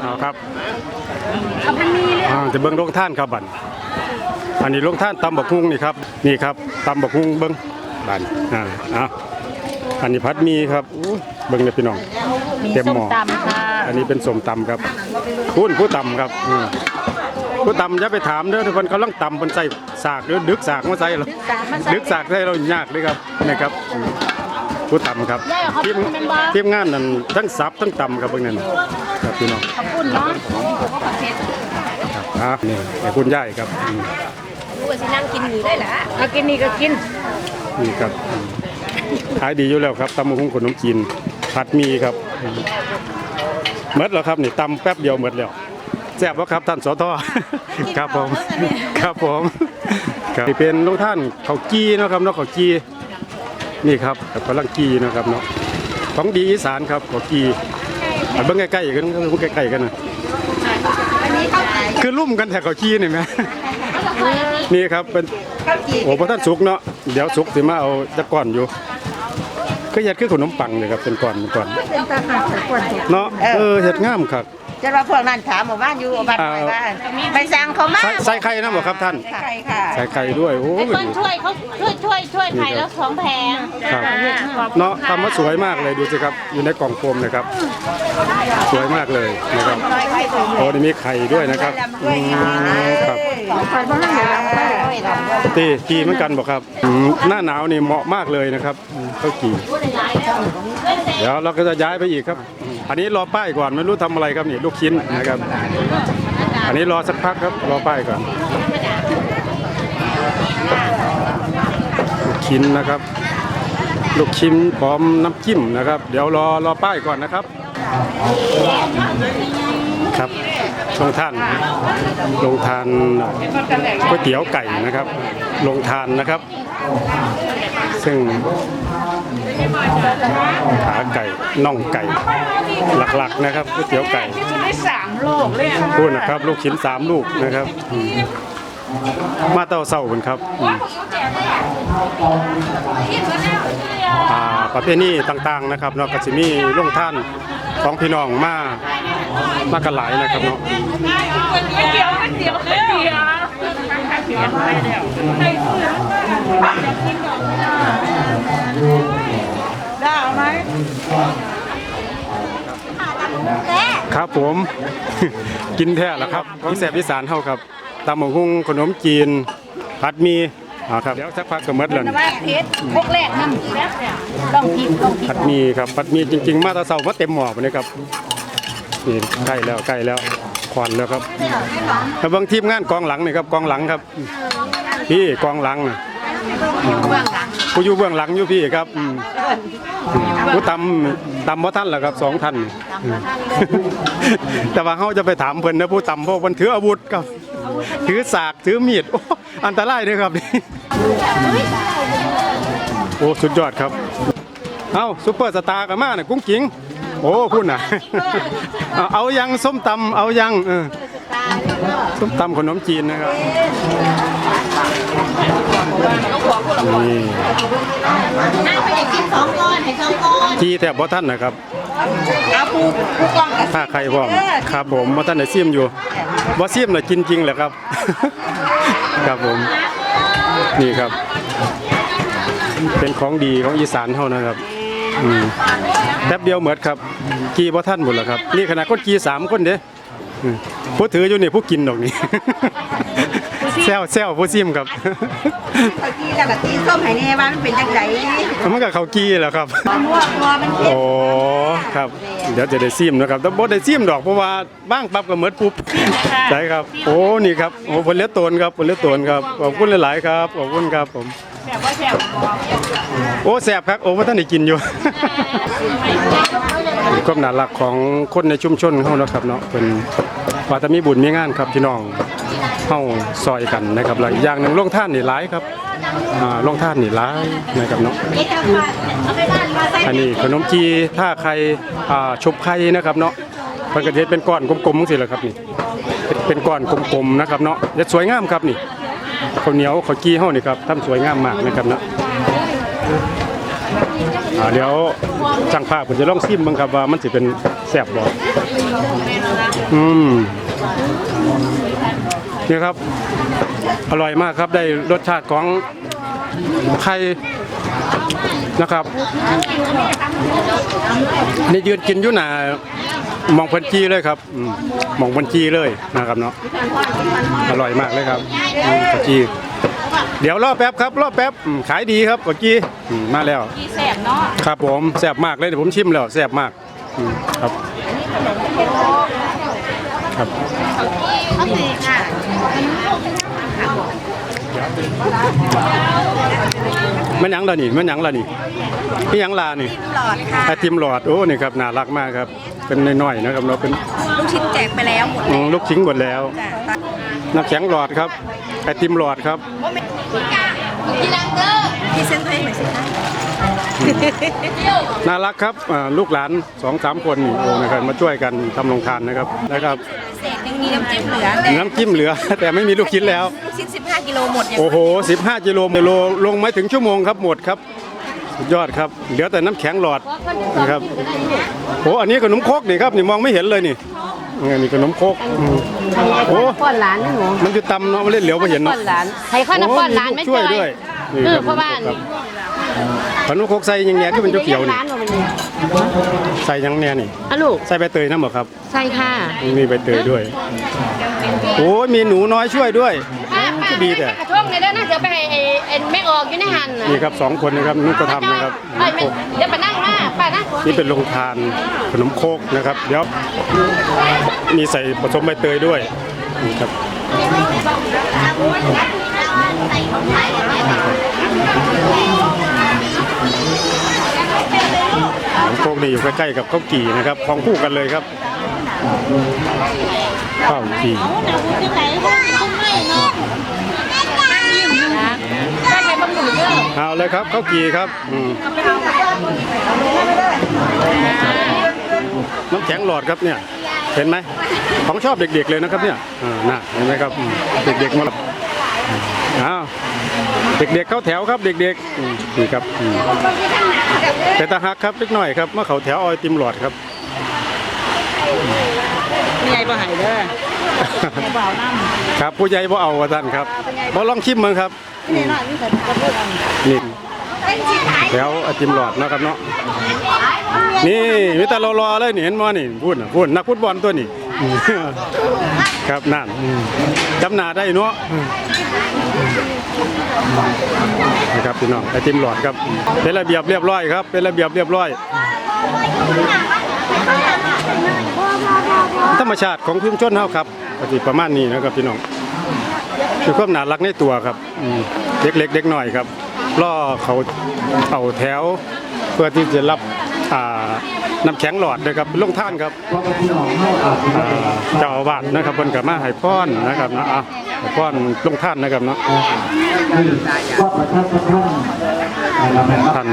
เอาครับเอาพันมีเลยอ่าจะเบิ่งโรงท่านครับบันอันนี้โรงท่านตำบักฮุงนี่ครับนี่ครับตำบักฮุงเบิ่งบันอ่าเอาอันนี้พัดหมีครับอู้เบิ่งเลยพี่น้องมีเต็มส้มหม้อตำค่ะอันนี้เป็นสมตำครับคุณผู้ตำครับอืมผู้ตำอย่าไปถามเด้อทุกคนกำลังตำบนใส่สากหรือดึกสากมาใส่หรอ ดึกสากใส่เรายากเลยครับนะครับอืม ผู้ตำครับทีมทีมงานนั่นทั้งซับทั้งตำครับเบิ่งนั่นครับพี่น้องขอบคุณเนาะครับอะนี่ไอ้คุณย่ายครับอืมรู้ว่าสินั่งกินอยู่ได้ละเอากินนี่ก็กินนี่ครับอืมขายดีอยู่แล้วครับตำมะฮุงขนมจีนผัดหมีครับอืมหมดแล้วครับนี่ตำแป๊บเดียวหมดแล้วแซ่บวะครับท่านสทครับผมครับผมครับนี่เป็นลูกท่านเขาวกี้เนาะครับเนาะเขาวกี้ นี่ครับกำลังกี้เนาะครับเนาะของดีอีสานครับเขาวกี้เอาเบิ่งใกล้ๆกันเบิ่งใกล้ๆกันนะคือลุ่มกันแถวเขาวกี้นี่ไหมนี่ครับเป็นโอ้พระท่านสุกเนาะเดี๋ยวสุกสิมาเอาจะก่อนอยู่ก็เฮ็ดคือขนมปังเลยครับเป็นก่อนเป็นก่อนเป็นตาหักแต่ก่อนถูกเนาะเออเฮ็ดงามครับ จะว่าพวกนั้นถามหมู่บ้านอยู่บ้านไหนบ้านไปสั่งเขามาใส่ใส่ไข่นะบ่ครับท่านใครค่ะใส่ไข่ด้วยโอ้ยเปิ้ลช่วยเขาช่วยช่วยช่วยไข่แล้วสองแผงครับ เนาะทำมาสวยมากเลยดูสิครับ อยู่ในกล่องโฟมนะครับ สวยมากเลยนะครับโอ้นี่มีไข่ด้วยนะครับอืมครับ ใครบ้างไหนะตีกีเหมือนกันบอกครับอืมหน้าหนาวนี่เหมาะมากเลยนะครับอืมข้าวกีเดี๋ยวเราก็จะย้ายไปอีกครับ อันนี้รอป้ายก่อนไม่รู้ทำอะไรครับนี่ลูกชิ้นนะครับ อันนี้รอสักพักครับรอป้ายก่อนลูกชิ้นนะครับ ลูกชิ้นพร้อมน้ำจิ้มนะครับ เดี๋ยวรอรอป้ายก่อนนะครับ ครับลงท่านลงทานก๋วยเตี๋ยวไก่นะครับ ลงทานนะครับ ซึ่งขาไก่น่องไก่ หลักๆนะครับก๋วยเตี๋ยวไก่ได้สามโลกเลยพูดนะครับ ลูกชิ้นสามลูกนะครับอืมมาเต้าเศร้ากันครับอืมอ่าประเภทนี้ต่างๆนะครับเนาะก็จะมีลงท่าน ของพี่น้องมามากกันหลายนะครับเนาะเดี๋ยวเดี๋ยวเดี๋ยวได้ไหมครับผม กินแท้แล้วครับของแสบอีสานเฮาครับตำหมกหุ่งขนมจีนผัดมี อ่าครับเดี๋ยวสักพักก็หมดแล้วนี่ว่าเพชรพวกแรกนั่นต้องทิพย์ต้องทิพผัดย์หมีครับผัดหมีจริง ๆ มาแตะเสามาเต็มหม้อไปเลยครับนี่ใกล้แล้วใกล้แล้วควันแล้วครับแล้วเบางทีมงานกองหลังนี่ครับกองหลังครับพี่กองหลังน่ะผู้อยู่เบื้องหลังอยู่พี่ครับอืมผู้ตำตำบ่ท่านแหละครับสองท่านอืมแต่ว่าเขาจะไปถามเพิ่นนะผู้ตำเพราะเพิ่นถืออาวุธครับ ถือสากถือมีดโอ้อันตรายเลยครับนี่โอ้สุดยอดครับเอ้าซุปเปอร์สตาร์กันมาน่ะกุ้งกิ้งโอ้พูดน่ะเอาเอายังส้มตำเอายังเออส้มตำขนมจีนนะครับนี่น่าไปกินสองก้อนให้สองก้อนที่แถบบ่ท่านนะครับ เอาปูปูกล้องกับถ้าใครพร้อมครับผมบ่ท่านได้ซิมอยู่บ่าซิมน่ะกินจริงแหละครับ ครับผม นี่ครับ เป็นของดีของอีสานเท่านะครับอืมแป๊บเดียวเหมือดครับ กีบ่ท่านหมดแล้วครับ นี่ขนาดคนกีสามคนเด้อืมผู้ถืออยู่นี่ผู้กินดอกนี่ แซวแซวผู้ซิมครับเขาจีแล้วก็จีส้มให้แน่ว่ามันเป็นจังไดมันก็เขากี้แหล้วครับ มันว่าตัวมันเผ็ดโอ้ครับ เดี๋ยวจะได้ซิมนะครับแต่บ่ได้ซิมดอกเพราะว่าบ้างปั๊บก็เหมือนปุ๊บใช่ครับ โอ้นี่ครับโอ้ผลเลือดตนครับผลเลือดตนครับขอบคุณหลายๆครับขอบคุณครับผมโอ้แสบครับโอ้ว่าท่านได้กินอยู่ ความน่ารักของคนในชุมชนเขาเนาะครับเนาะเป็น ว่าจะมีบุญมีงานครับพี่น้องเฮาซอยกันนะครับแล้วอีกอย่างหนึ่งลงท่านนี่หลายครับอ่าลงท่านนี่หลายนะครับเนาะอันนี้ขนมจีท่าไข่อ่าชุบไข่นะครับเนาะมันก็จะเป็นก้อนกลมๆสิแหละครับนี่เป็นก้อนกลมๆนะครับเนาะจะสวยงามครับนี่ข้าวเหนียวข้าวกี้เฮานี่ครับทำสวยงามมากนะครับเนาะเดี๋ยวช่างภาพผมจะลองซิมบ้างครับว่ามันสิเป็น แซ่บบ่อืมนี่ครับ อร่อยมากครับได้รสชาติของไข่นะครับนี่ยืนกินอยู่หน้ามองพันจีเลยครับอืมมองพันจีเลยนะครับเนาะอร่อยมากเลยครับอืมพันจีเดี๋ยวรอแป๊บครับรอแป๊บอืมขายดีครับเมื่อกี้อืมมาแล้วกี่แสบเนาะครับผมแซ่บมากเลยเดี๋ยวผมชิมแล้วแซ่บมากอืม ครับ ครับเขาสีค่ะมันหยังล่ะนี่มันหยังล่ะนี่พี่หยังลานี่หลอดค่ะไอติมหลอดโอ้นี่ครับน่ารักมากครับ เป็นน้อยๆนะครับเนาะเป็นลูกชิ้นแจกไปแล้วหมดอืมลูกชิ้นหมดแล้วจ้ะน้ำแข็งหลอดครับไอติมหลอดครับพี่ลังเกอร์พี่เส้นให้หน่อยสิคะ น่ารักครับอ่าลูกหลานสองสามคนนี่โอ้นะครับมาช่วยกันทำโรงทานนะครับนะครับเศษยังมีน้ำจิ้มเหลือแต่น้ำจิ้มเหลือ แต่ไม่มีลูกชิ้นแล้วลูกชิ้น 15 กิโลหมดอย่างโอ้โห 15 กิโลโลลงไม่ถึงชั่วโมงครับหมดครับสุดยอดครับเหลือแต่น้ำแข็งหลอดนะครับโอ้อันนี้ขนมโครกนี่ครับนี่มองไม่เห็นเลยนี่นี่นี่ขนมโครกอืมโอ้ป้อนหลานนะหนูมันจะตำเนาะมันเล่นเหลียวไม่เห็นป้อเนาะนหลานให้ข้าวน้ำป้อนหลานไม่ช่วยจอด้วยนี่เอคอรับเพราะว่าครับ ขนมโครกใส่ยังแหน่ที่เป็นเขียวๆนี่ร้านเรามันนี่ใส่ยังแหน่นี่ อะลูก ใส่ใบเตยน้ำเหรอครับใช่ค่ะมีใบเตยด้วย โอ้ยมีหนูน้อยช่วยด้วย ป้าป้าดีแต่ กระทงเลยแล้วนะเดี๋ยวไปให้ไอ้ไอ้แม่ออกอยู่ในหันน่ะนี่ครับสองคนนะครับนุกก็ทำนะครับเอ้ยไม่เดี๋ยวไปนั่งมาป้านั่งนี่เป็นโรงทานขนมโครกนะครับ เดี๋ยวมีใส่ผสมใบเตยด้วยนี่ครับข นมโคกนี่อยู่ใกล้ๆกับข้าวกี่นะครับของคู่กันเลยครับข้าวกี่เอาเลยครับข้าวกี่ครับน้ำแข็งหลอดครับเนี่ยเห็นไหมของชอบเด็กๆเลยนะครับเนี่ยอ่าน่ะเห็นไหมครับเด็กๆมาแล้ว อ้าวเด็กๆเข้าแถวครับ เด็กๆอืมนี่ครับอืมแต่ตาหักครับเล็กน้อยครับเมื่อเขาแถวเออยติมหลอดครับมีไอ้บ่หายเด้อครับผู้ใหญ่บ่เอาว่าท่านครับบ่ลองชิมมึงครับ นี่แถวไอติมหลอดเนาะครับเนาะนี่มีแต่รอๆเลยนี่เห็นบ่นี่พูดน่ะพูดนักฟุตบอลตัวนี้ครับนั่นอืมจำหน้าได้เนาะอืมนะครับพี่น้องไอติมหลอดครับ เป็นระเบียบเรียบร้อยครับ เป็นระเบียบเรียบร้อย ธรรมชาติของชุมชนเฮาครับก็สิประมาณนี้นะครับพี่น้องคือความน่ารักในตัวครับอืมเด็กเล็กเด็กหน่อยครับ ล่อเขาเอาแถว เพื่อที่จะรับอ่าน้ำแข็งหลอดนะครับลงท่านครับอ่าเจ้าอาวาสนะครับเพิ่นก็มาให้พรนะครับนะอะให้พรลงท่านนะครับเนาะท่าน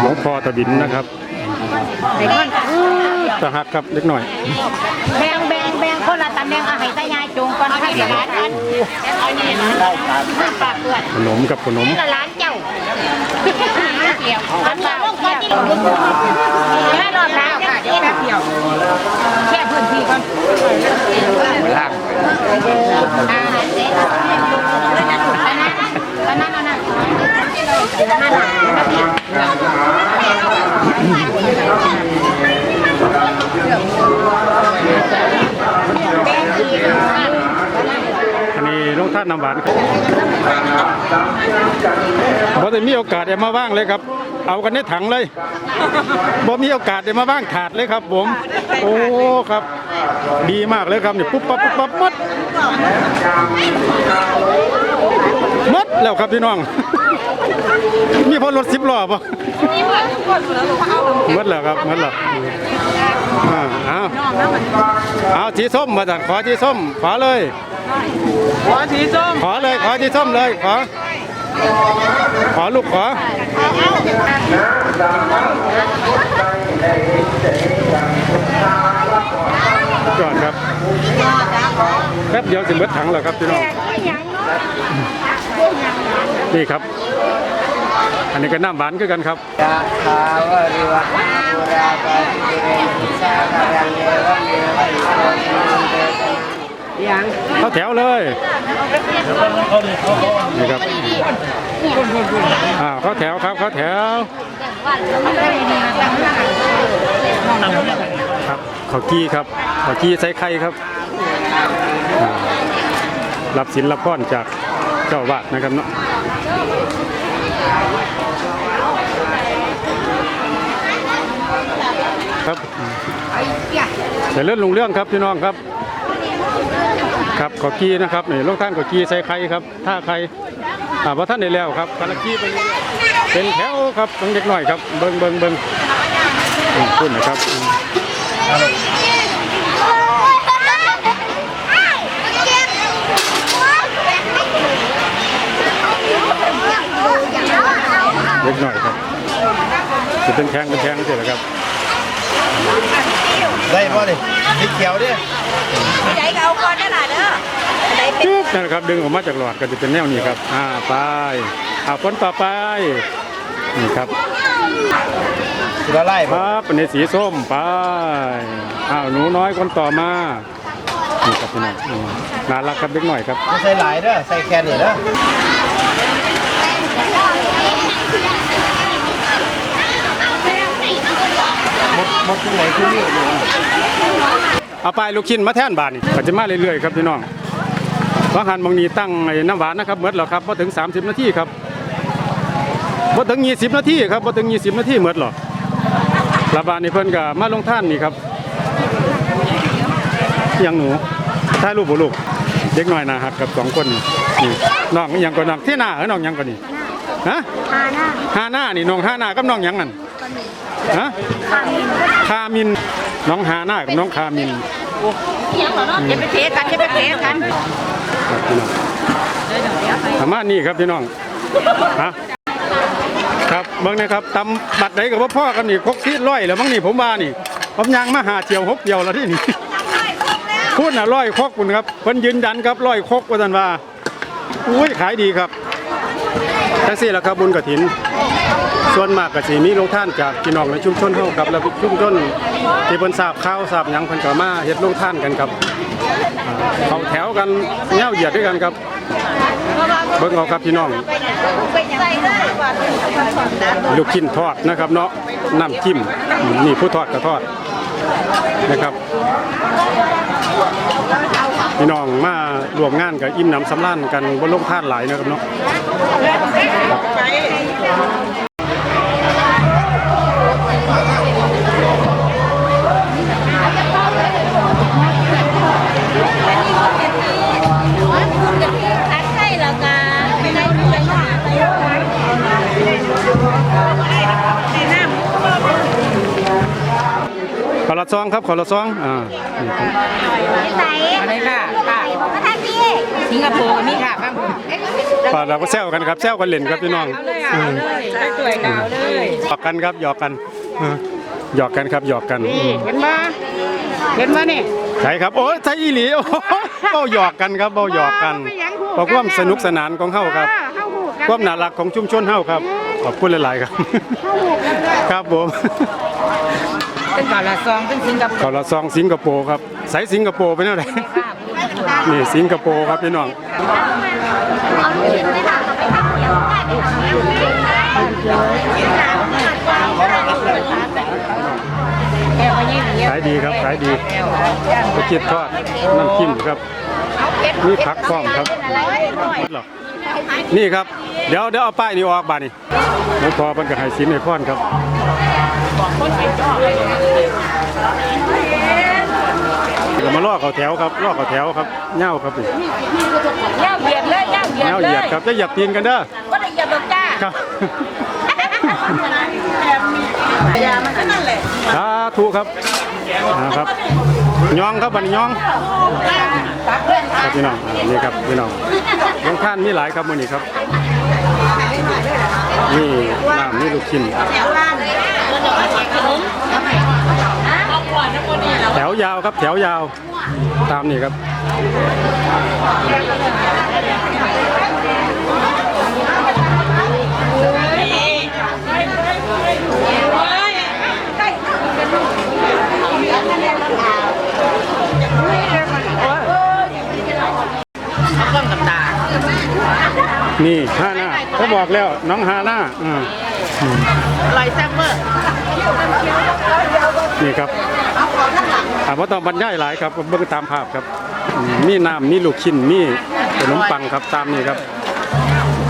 หลวงพ่อตะบินนะครับตะหักครับเล็กหน่อยแบ่งแบ่งแบ่ง คนละตำแหน่งเอาให้ตายายจงก่อนให้เดี๋ยวร้านกันเอานี่นะปากเปื่อนขนมกับขนมนี่ละร้านเจ้าเกี่ยวอันเดียวลงก่อนที่แค่รอบแล้วค่ะเดี๋ยวแป๊บเดียวแค่พื้นที่ก่อนอ่าเสร็จแล้วนั่นแล้วนั่นแล้วนั่นนั่น อันนี้ลงท่านน้ำหวานครับบ่ได้มีโอกาสได้มาว่างเลยครับ เอากันในถังเลยบ่มีโอกาสได้มาว่างถาดเลยครับ ผม โอ้ครับ ดีมากเลยครับนี่ปุ๊บปั๊บปุ๊บปั๊บหมดหมดแล้วครับพี่น้องมีพอรถสิบล้อป่ะหมดแล้วครับหมดแล้ว อ่าเอาเอาสีส้มมาจัดขอสีส้มขอเลย ขอสีส้มขอเลยขอที่ส้มเลย ขอ ขอลูกขอจอดครับแป๊บเดียวสิเบิดถังแล้วครับพี่น้องนี่ครับ อันนี้ก็น้ำหวานคือกันครับยะถาวะริวะหาปุราปาริปุเรนติสาคารังเอวะเมวะอิโตทินังเตตะยังเข้าแถวเลยนี่ครับอ่าเข้าแถวครับเข้าแถวครับข้าวกี้ครับข้าวกี้ใส่ไข่ครับอ่ารับศิลรับพรจากเจ้าวาดนะครับเนาะ ครับเดี๋ยวเลื่อนลงเรื่องครับพี่น้องครับ ครับขอกี้นะครับนี่ลูกท่านขอกี้ใส่ไข่ครับท่าไข่อ่าพอท่านได้แล้วครับกำลังกี้ไปเรื่อยๆเป็นแถวครับเบิ่งเล็กหน้อยครับเบิ่งเบิ่งเบิ่งขึ้นนะครับเล็กหน้อยครับจะเป็นแข้งเป็นแข้งเสร็จแล้วครับ ได้บ่ดิสีเขียวดิใจก็เอาก่อนได้หล่ะเด้อจึ๊บนั่นนะครับดึงออกมาจากหลอดก็จะเป็นแนวนี้ครับ อ่าไปอ่าคนต่อไปนี่ครับสีละไล่คบ่รับอันนี้สีส้มไปอ้าวหนูน้อยคนต่อมานี่ครับพี่น้องอืมน่ารักครับเล็กหน่อยครับไม่ใส่หลายเด้อใส่แค่นี้เด้อ หมดหมดที่ไหนคือนี่อยู่เอาไปลูกชิ้นมาแท่นบาทนี่ก็จะมาเรื่อยๆครับพี่น้องวางหันบางนี้ตั้งไอ้น้ำหวานนะครับเมื่อแล้วครับพอถึง 30 นาทีครับพอถึง 20 นาทีครับพอถึง 20 นาทีเมื่อหรอระบาดนี่เพิ่นก็มาลงท่านนี่ครับอยังหนูถ่ายรูปบ่ลูกเด็กน้อยนะฮักกับสองคนนี่นี่น้องอิหยังก็น้องที่หน้าเออน้องหยังก็นี่ฮะฮาหน้าฮาหน้านี่น้องฮาหน้ากับน้องหยังนั่น ฮะคามินน้องฮาหน้ากับน้องคามินอย่าไปเทกันอย่าไปเทกันครับพี่น้องประมาณนี้ครับพี่น้องฮะครับเบิ่งนะครับตำบัตรไหนกับว่าพ่อกันนี่คกซีดร้อยแล้วมั้งนี่ผมว่านี่ผมยังมาหาเจียวหกเดียวแล้วที่นี่พูดน่ะร้อยคกคุณครับเพิ่นยืนยันครับร้อยคกว่าท่านว่าอุ้ยขายดีครับทั้งสี่แหละครับบุญกฐิน ส่วนมากก็สิมีโรงท่านจากพี่น้องในชุมชนเฮาครับแล้วชุมชนที่เพิ่นทราบข่าวทราบหยังเพิ่นก็มาเฮ็ดโรงท่านกันครับเขาแถวกันเงี้ยวเหยียดด้วยกันครับเบิ่งเอาครับพี่น้อง ลูกชิ้นทอดนะครับเนาะน้ำจิ้มนี่ผู้ทอดก็ทอดนะครับ พี่น้องมารวมงานกับอิ่มหนำสำราญกันบนโลกท่านหลายนะครับเนาะ ขอละซองครับ ขอละซอง อ่านี่ครับอะไรค่ะค่ะสิงคโปร์นี่ค่ะบ้างผมปาเราก็แซวกันครับแซวกันเล่นครับพี่น้องเอาเลยไปสวยดาวเลยหยอกกันครับหยอกกันเออ หยอกกันครับหยอกกันอืมเห็นมาเห็นมาเนี่ยใช่ครับโอ้ยไทยอีหลีโอ้โหเบ้าหยอกกันครับเบ้าหยอกกันเพราะความสนุกสนานของเฮาครับเข้าหูกันความน่ารักของชุมชนเฮาครับขอบคุณหลายๆครับครับผมเป็นกาลาซองเป็นสิงคโปร์ขอละซองสิงคโปร์ครับสายสิงคโปร์ไปแนวไหนนี่สิงคโปร์ครับพี่น้องแก้วยี่หลี ขายดีครับขายดีกระเจี๊ยบทอดน้ำจิ้มครับนี่ผักพร้อมครับหรอนี่ครับ เดี๋ยวเดี๋ยวเอาป้ายนี้ออกบาดนี่หลวงพ่อเพิ่นก็ให้สินให้พรครับก็มาล่อเขาแถวครับล่อเขาแถวครับเหย้าครับนี่ย่าเหยียดเลยย่าเหยียดเหย้าเลเหยียดยครับจะเหยียบตีนกันเด้อก็ได้เหยียดดอกจ้าครับ ยามันนั่นแหละสาธุครับนะครับย่องครับบันย่องครับพี่น้องนี่ครับพี่น้องลงท่านมีหลายครับมือนี้ครับนี่น้ำนี่ลูกชิ้นแถวยาวครับแถวยาว ตามนี่ครับ นี่ฮาน่าเขาบอกแล้วน้องฮาน่าอ่าอร่อยแซ่บเวอร์นี่ครับอ่าว่าต้องบรรยายหลายครับเบิ่งตามภาพครับอืมมีน้ำมีลูกชิ้นมีขนมปังครับตามนี้ครับ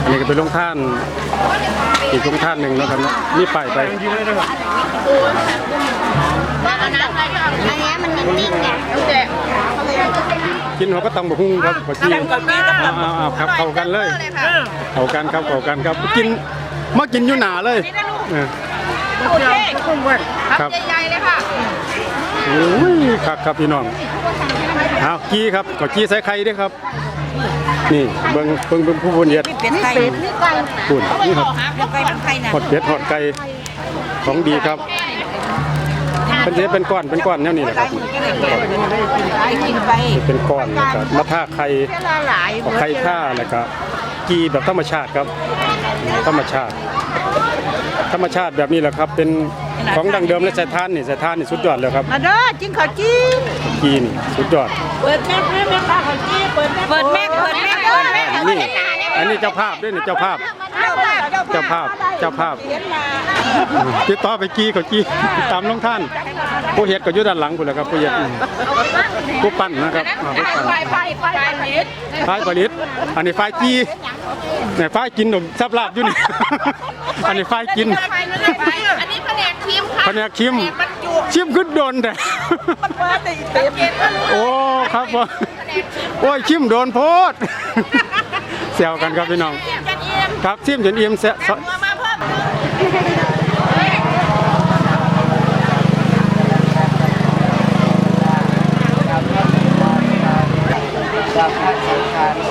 อันนี้ก็เป็นโรงท่าน อีกโรงท่านหนึ่งแล้วครับเนาะมีป้ายไปเอาน้ำอะไรก็เอาอันเนี้ยมันนิ่งๆไงแจ กกินหัวก็ต้องบะฮุ่งครับผักชีกับนี้กับอ่าๆๆครับเข้ากันเลยค่ะเข้ากันครับเข้ากันครับกินมากินอยู่หนาเลยเออโอเคคุ้มเว้ยครับใหญ่ๆเลยค่ะโอ้ยครับครับพี่น้องเอากี้ครับก็กี้ใส่ไข่ด้วยครับ นี่เบิ่งเบิ่งเบิ่งผู้บนเฮ็ดเป็ดไก่เป็ดนี่ไก่ปุ่นนี่ครับเป็ดไก่เป็นไก่นะ หอดเป็ดหอดไก่ของดีครับ เป็นจะเป็นก้อนเป็นก้อนแนวนี้แหละครับไก่กินไปเป็นก้อนแล้วก็มาท่าไข่ละหลายเอาไข่ท่าแล้วก็กีแบบธรรมชาติครับ ธรรมชาติ ธรรมชาติแบบนี้แหละครับ เป็นของดังเดิมและใส่ทานนี่ใส่ทานนี่สุดยอดเลยครับมาเด้อจิ้งข้าวจิ้งกีนี่สุดยอด เปิดแม่เปิดแม่ข้าวจิ้งเปิดแม่เปิดแม่เปิดแม่เปิดแม่อันนี้ อันนี้เจ้าภาพด้วยนี่เจ้าภาพ เจ้าภาพ เจ้าภาพติดต่อไปกี้เขากี้ตามลงท่าน ผู้เฮ็ดก็อยู่ด้านหลังพุ่นแหละครับผู้เฮ็ดอืมผู้ปั้นนะครับอ่าผู้ปั้นไฟไฟไฟผลิตฝ่ายผลิตอันนี้ฝ่ายกี้เนี่ยฝ่ายกินหนมซับลาบอยู่นี่ อันนี้ฝ่ายกินไฟไม่ไฟอันนี้แผนกชิมค่ะแผนกชิมบรรจุชิมขึ้นโดนแต่เปิดติเต็มเย็นก็รู้โอ้ครับผมโอ้ยชิมโดนโพดแซวกันครับพี่น้อง ครับชิมจนอิ่มแซะมามาเพิ่มสัพพะสังฆานุ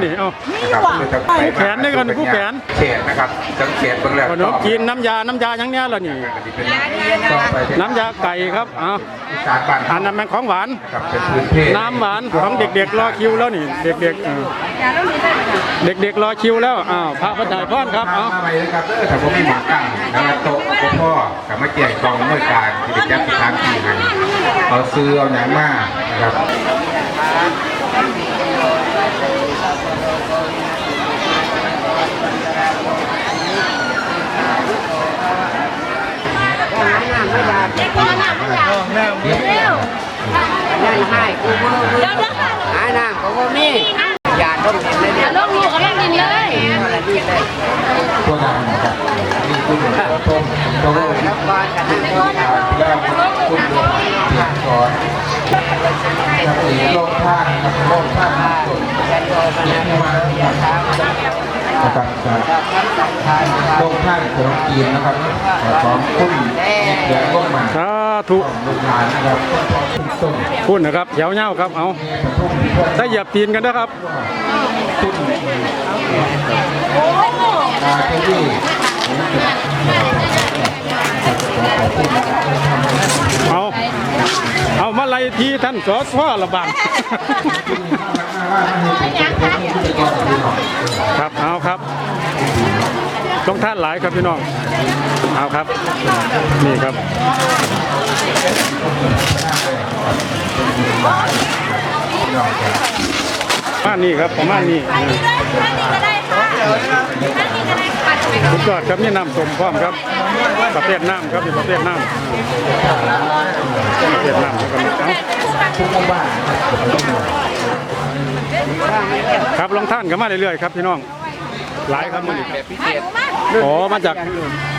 แขนก็มีนี่เอ้าผู้แขนด้วยกันผู้แขนเขตนะครับสังเกตเบื้องแรกขนมจีนน้ำยา น้ำยาหยังเนี้ยล่ะนี่ต่อไปเป็นน้ำยาไก่ครับเอาสารบ้านอันนั้นมันของหวานครับเป็นพื้นที่น้ำหวานของเด็กๆรอคิวแล้วนี่ เด็กๆเออเด็กๆรอคิวแล้วอ้าวพระพระจ่ายพรครับเอามาไปนะครับเออถ้าผมมีหมากั้งนะครับโต๊ะกับพ่อกับมาเกี่ยงกองเมื่อกลางที่เป็นยักษ์ที่ทางที่ให้เอาซื้อเอาหนังมานะครับ นั่นให้กูมือมือหาน้ำก็บ่มีอย่าต้องเห็นเลยเนี่ยลงลูกกับลงดินเลยอะไรดีเลยพวกนั้นนะครับนี่คือหมูต้มต้มแล้วก่อนกันนั่งก่อนแล้วคุณเพียงก่อนครับสีโลกท่านครับโลกท่านสุดจะโยมนะอย่าทำ นะครับจะทำสังขารโลกท่านขนมจีนนะครับของคุณเดี๋ยวก็มาสาธุลูกหลานนะครับต้มพูดนะครับแถวเงาครับเอาถ้เหยียบตีนกันนะครับอาที่เอา เอามาไล่ทีท่านสอสวระบางครับเอาครับต้องท่านหลายครับพี่น้องเอาครับ นี่ครับประมาณนี้ครับประมาณนี้ท่านนี้ก็ได้ค่ะท่านนี้ก็ได้ค่ะ สุดยอดครับนี่น้ำส้มพร้อมครับ ประเภทน้ำครับนี่ประเภทน้ำประเภทน้ำแล้วก็เอาครับลองท่านกันมาเรื่อยๆครับพี่น้องหลายครับมื้อนี้แบบพิเศษอ๋อมาจาก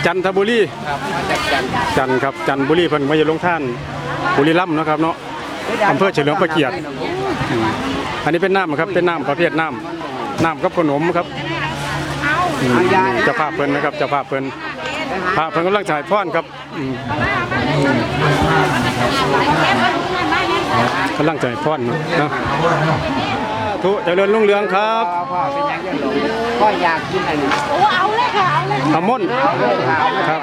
จันทบุรีครับมาจากจันทร์จันทร์ครับจันทบุรีเพิ่นมาอยู่ลงท่านบุรีรัมย์เนาะครับเนาะอำเภอเฉลิมพระเกียรติอืมอันนี้เป็นน้ำครับเป็นน้ำประเภทน้ำน้ำกับขนมครับ อืมเจะภาพเพิ่นนะครับเจะภาพเพิ่นพระเพิ่นกำลังถ่ายทอดครับอืมกำลังถ่ายทอดเนาะเนาะทุเจริญรุ่งเรืองครับพ่อพ่อเป็นยังไงหลงพ่ออยากกินอันนี้โอ้เอาเลยค่ะเอาเลยขมนครับ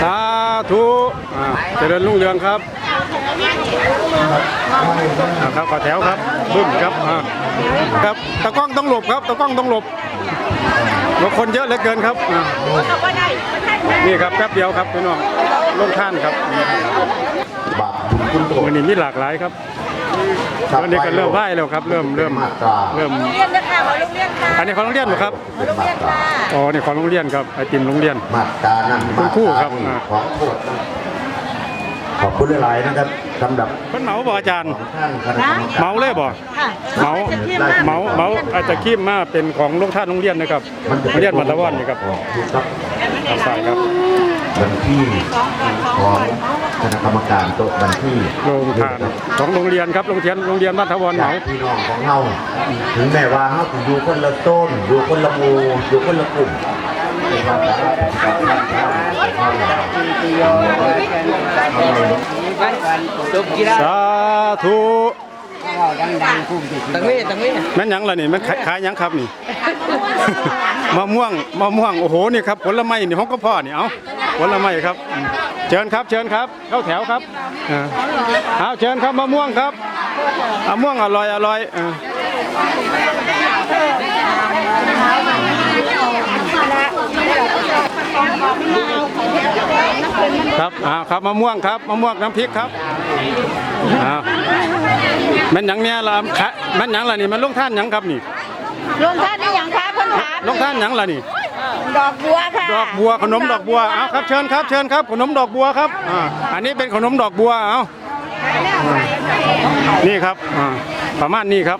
สาธุอ่าเจริญรุ่งเรืองครับอ่า ครับขอแถวครับบึ้มครับอ่าครับตะกล้องต้องหลบครับตะกล้องต้องหลบเพราะคนเยอะเหลือเกินครับอ่านี่ครับแป๊บเดียวครับพี่น้องลงท่านครับบาปบุญคุณโทษวันนี้มีหลากหลายครับวันนี้ก็เริ่มไหว้แล้วครับ เริ่มเริ่มเริ่มเรียนนะคะมาลูกเรียนค่ะอันนี้ของโรงเรียนเหรอครับเป็นมาตราอ๋อนี่ของโรงเรียนครับไอติมโรงเรียนมาตรานั่นคุมาณครูตราครับนี่อ่าของโทษขอบ คุณหลายๆนะครับสำหรับเพิ่นเหมาบ่อาจารย์ท่านคณะกรรมการเหมาเลยบ่เหมาเหมาเหมาอาจจะคีมมาเป็นของโรงท่านโรงเรียนนะครับโรงเรียนมัตตวันนี่ครับถูกครับอาศัยครับบัญชีของคณะกรรมการโต๊ะบัญชีโรงทานของโรงเรียนครับโรงเรียนโรงเรียนมัตตวันเหจามากพี่น้องของเฮาถึงแม้ว่าเฮาสิอยู่คนละต้นอยู่คนละหมู่อยู่คนละกลุ่มแต่ว่า สามารถปฏิบัติธรรมได้ของเฮาติโยกันกันจบกีฬาสาธุพ่อดังๆคุ้มที่ตั้งนี้ตั้งนี้แม่นหยังล่ะนี่แม่นขายขายหยังครับนี่ มะม่วงมะม่วงโอ้โหนี่ครับผลไม้นี่ของก็พ่อนี่เอาผลไม้ครับอืมเชิญครับ เชิญครับ เข้าแถวครับอ่าเอาเชิญครับมะม่วงครับมะม่วงอร่อยอร่อยอ่า ครับอ่าครับมะม่วงครับมะม่วงน้ำพริกครับอ่าแม่นหยังเนี่ยล่ะขะแม่นหยังล่ะนี่มันลงท่านหยังครับนี่รวมท่านนี่อย่างคะเพิ่นถามลงท่านหยังล่ะนี่ ดอกบัวค่ะดอกบัวขนมดอกบัวเอาครับเชิญครับเชิญครับขนมดอกบัวครับอ่าอันนี้เป็นขนมดอกบัวเอานี่ครับอ่าประมาณนี้ครับ